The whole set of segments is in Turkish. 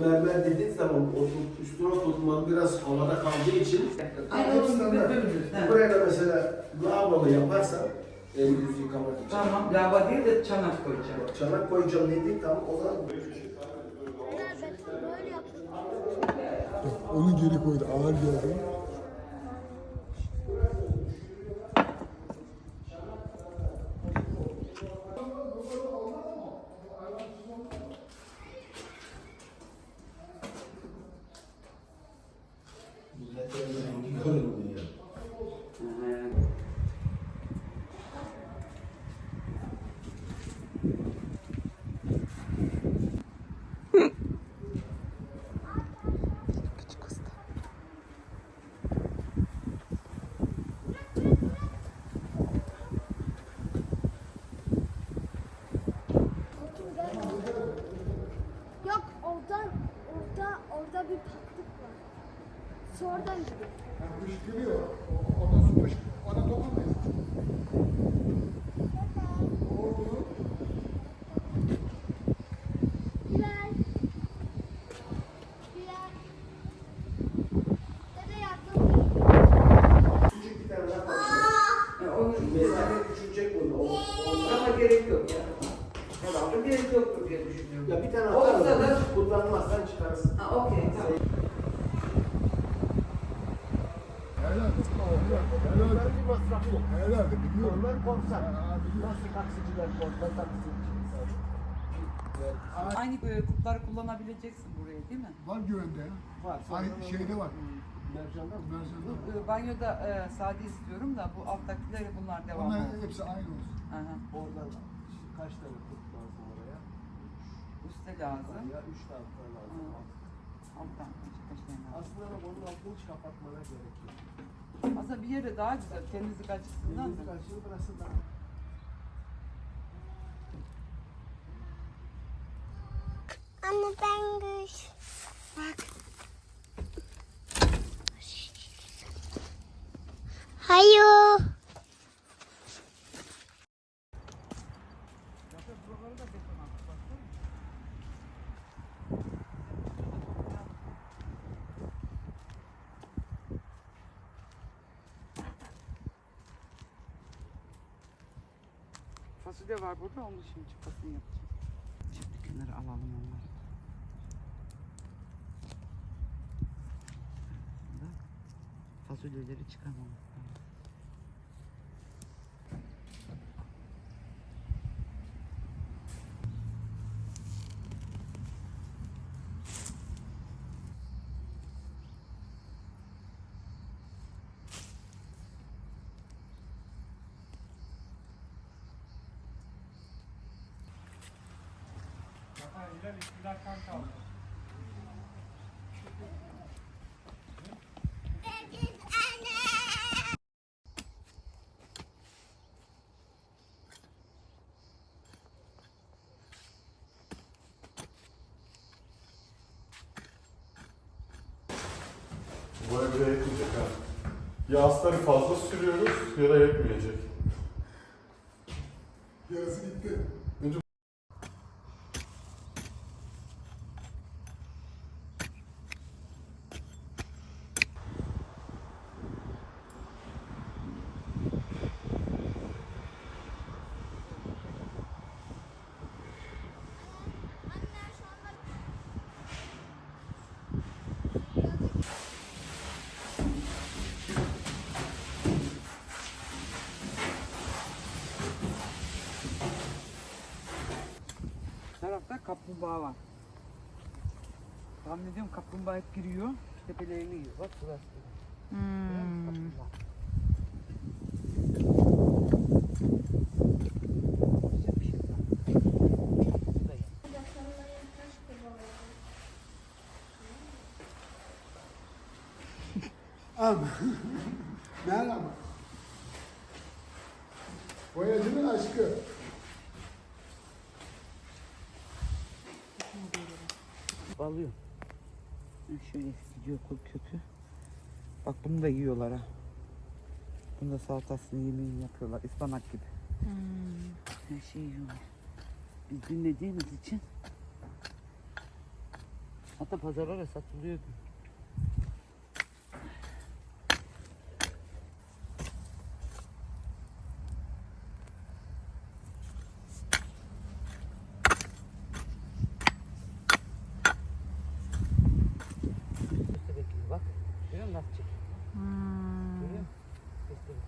Mermer dediğin zaman otur, üstüne oturtman biraz havada kaldığı için Aynen onun gibi standart. dümdüz. he. Buraya da mesela lavabo yaparsan el yüz yıkamak için. Tamam, lava değil de çanak koyacağım. Çanak koyacağım dediğin tam o zaman. Onu geri koydu ağır geldi. milletin rengi görünmüyor. He. Yok oradan orada orada bir patlık var. Sonradan gidiyor. Yani fışkırıyor. O- Ondan su fışkırıyor. Ona dokunmayın. Oo. Bilal. Bilal. Dede yardım. Küçük bir tane daha koy. E, onu Mesafe küçülecek bunu. O, o- Ama gerek yok ya. Herhalde gerek yoktur diye düşünüyorum. Ya bir tane Olsa atar da- mısın? Kullanmazsan çıkarsın. Ha, okey, tamam. Helal. Helal. Onların bir Helal. Biliyorum. Onlar biliyorum. Nasıl taksiciler korsan taksiciler. Aynı e, kupları kullanabileceksin buraya değil mi? Var güvende. Var. Ay, şeyde var. Mercan'da mı? Mercan'da e, banyoda e, sade istiyorum da bu alttakileri bunlar devam Onlar hepsi aynı olsun. Aha. Oradan kaç tane kurt lazım oraya? Üste lazım. Ya üç tane lazım. Alttan kaç kaç tane lazım. Aslında onun altını hiç kapatmana gerek yok. Aslında bir yere daha güzel temizlik açısından da. karşılığı burası da. Anne ben güç. Bak. Hayır. Buraları da Fasulye var burada, onu şimdi çıkasını yapacağım. Şimdi kenara alalım onları. Aslında fasulyeleri çıkarmamız lazım. Bu evde yetmeyecek ha. Ya astarı fazla sürüyoruz ya da yetmeyecek. Yarısı gitti. Bu tarafta kaplumbağa var. Tahmin kaplumbağa hep giriyor. Tepelerini yiyor. Bak burası. Musun kaplumbağa? Güzel bir şey var. Bu da iyi. Ama. Nerede ama? Boyacının aşkı. Balıyor. Ha, Şöyle gidiyor kul kökü. Bak bunu da yiyorlar ha. Bunda salatasını yemeğini yapıyorlar. ıspanak gibi. Her şeyi yiyorlar. Biz bilmediğimiz için hatta pazarlara satılıyordu. Görüyor musun nasıl? Görüyor musun? Köstebek.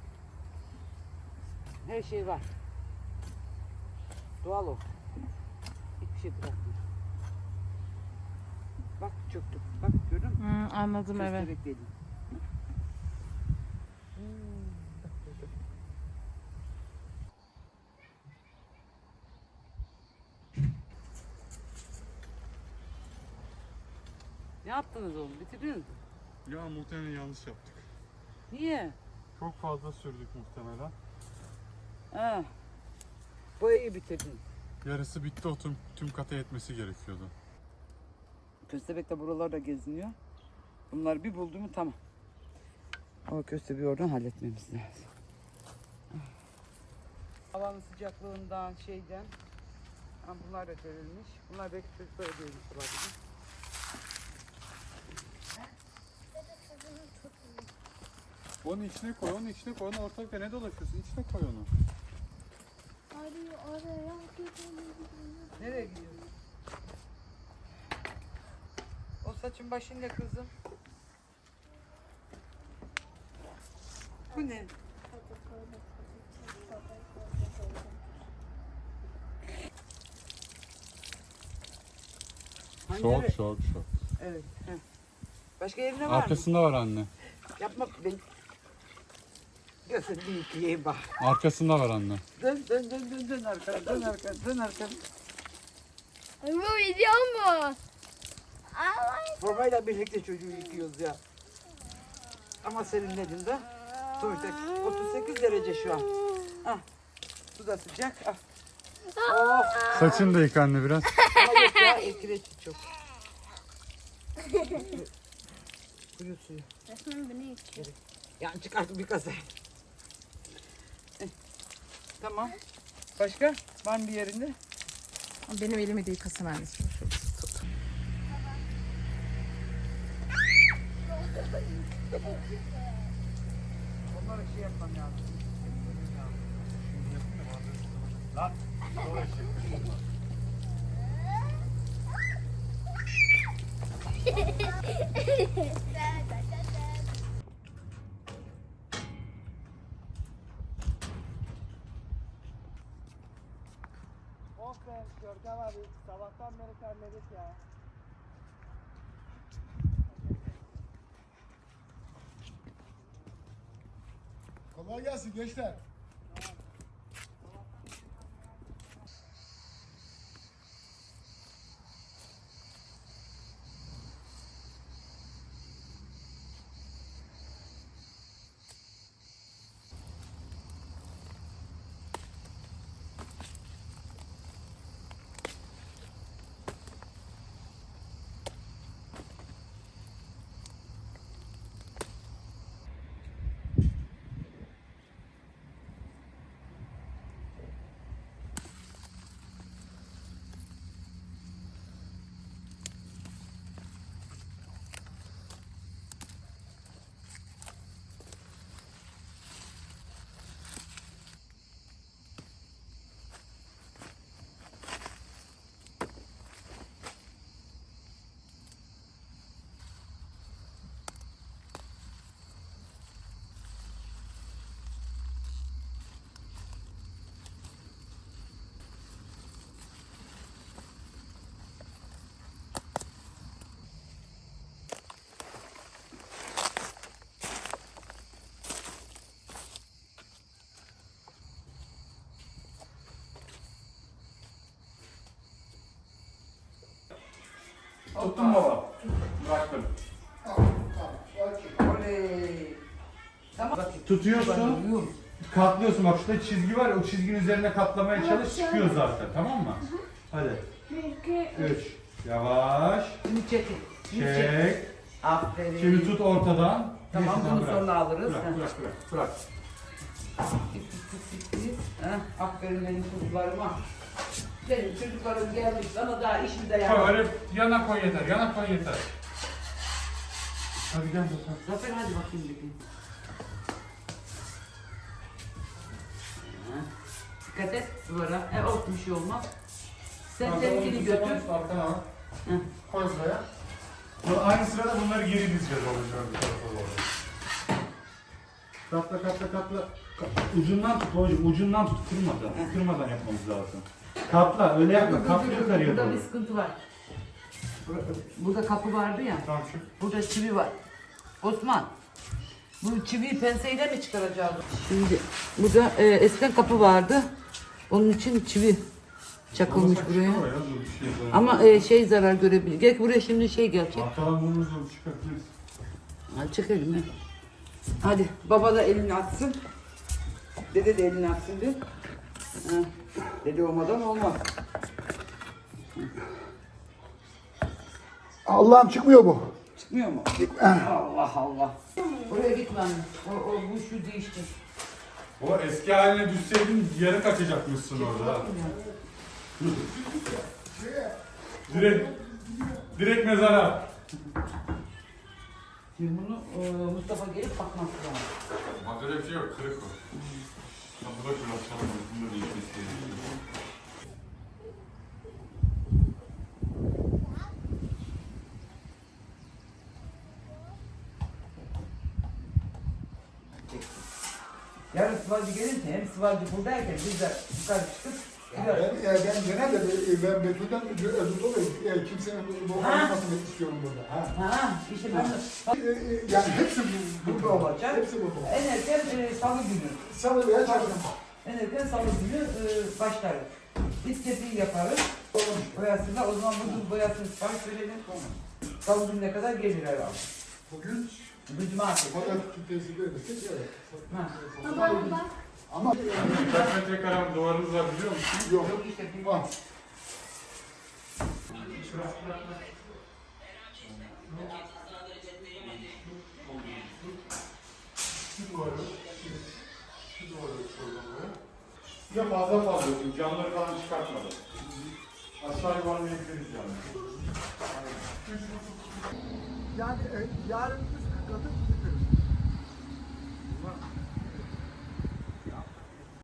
Her şey var. Doğal o. Hiçbir şey bırakmıyor. Bak çöktü. Bak gördün mü? Hmm, anladım evet. Köstebek dedim. Hmm. Ne yaptınız oğlum? Bitirdiniz mi? Ya muhtemelen yanlış yaptık. Niye? Çok fazla sürdük muhtemelen. Ha. Boyayı bitirdin. Yarısı bitti o tüm, tüm kata yetmesi gerekiyordu. Köstebek de buralarda geziniyor. Bunları bir buldu mu tamam. Ama köstebeği oradan halletmemiz lazım. Havanın sıcaklığından şeyden ha, bunlar da verilmiş. Bunlar belki çocuklara verilmiş olabilir. Onun içine koy, onun içine koy. Onu ortalıkta ne dolaşıyorsun? İçine koy onu. Arıyor oraya gidiyor. Nereye gidiyorsun? O saçın başın ne kızım? Bu ne? Şok nereye? şok şok. Evet. heh. Başka yerine var mı? Arkasında var anne. Yapma ben. Gözünü bir yıkayayım bak. Arkasında var anne. Dön dön dön dön dön arkana dön arkana dön arkana. Bu video mu? Ay. Formayla birlikte çocuğu yıkıyoruz ya. Ama serinledin de. Sonuçta 38 derece şu an. Ah. Su da sıcak. Ah. Oh. Saçını da yık anne biraz. Ama yok ya çok. Kuyu suyu. Resmen beni içiyor. Yani çıkartıp bir kasa. Tamam. Başka? Var mı bir yerinde? Benim elimi de yıkasın anneciğim. Şöyle tut. Onlara şey yapmam lazım. Lan. Sonra Oh sabahtan beri terledik ya. Kolay gelsin gençler. Tuttum baba. Bıraktım. Tamam tamam. Okey. Oley. Tamam. Tutuyorsun. Katlıyorsun bak şurada çizgi var ya o çizginin üzerine katlamaya çalış çıkıyor zaten tamam mı? Hadi. 3. Yavaş. Şimdi çekin. Şimdi çek. Çek. Aferin. Şimdi tut ortadan. Tamam, Neyse, bunu bırak. sonra alırız. Bırak bırak bırak. bırak. Aferin benim çocuklarıma. Benim çocuklarım gelmiş sana daha işimi de Koy yapma. öyle yana koy yeter. Yana koy yeter. Hadi gel bakalım. Zafer hadi bakayım bir. Ha, Dikkat et duvara. E olsun bir şey olmaz. Sen seninkini götür. Arkana al. Hı. Koy buraya. Bu aynı sırada bunları geri dizeceğiz olacak bir tarafa doğru. Katla katla katla. Ka- Ucundan tut hocam, ucundan tut, kırmadan. Kırmadan yapmamız lazım. Katla, öyle yapma, katla yukarıya Burada doğru. bir sıkıntı var. Bur- Burada kapı vardı ya. Tamam şu. Burada çivi var. Osman. Bu çiviyi penseyle mi çıkaracağız? Şimdi burada e, eskiden kapı vardı. Onun için çivi çakılmış Olmasa buraya. çıkar o ya, dur, bir şey yapalım. Ama e, şey zarar görebilir. Gel buraya şimdi şey gelecek. Arkadan burnumuzu çıkartırız. Hadi çık elini. Hadi baba da elini atsın. Dede de elini atsın de. Dede olmadan olmaz. Allah'ım çıkmıyor bu. Çıkmıyor mu? Allah Allah. Oraya gitme anne. O, o bu şu değişti. O eski haline düşseydin yarı kaçacakmışsın orada. direkt, direkt mezara. Şimdi bunu e, Mustafa gelip bakması lazım. Bak öyle bir şey yok, kırık o. Yarın sıvacı gelince hem sıvacı buradayken biz de yukarı çıkıp Ben, e, ben genelde e, ben Betül'den özür dolayı e, kimsenin bu olmasını istiyorum burada. Ha. Ha işte ben de E, e, Yani hepsi bu- burada olacak. Hepsi burada olacak. en erken e, salı günü. Salı veya çarşamba. En erken salı günü e, başlarız. Biz tepiyi yaparız. Boyasını o zaman bugün boyasını sipariş verelim. Salı gününe kadar gelir herhalde. Bugün Bu cumartesi. fakat tesir edersek evet. Ha. Baba bak. Ama Kaç metrekare duvarınız var biliyor musun? yok. Yok işte bir Var. Ya fazla fazla olsun, camları falan çıkartmadım. Aşağı yuvarını ekleriz camları. Yani e, yarın üst katı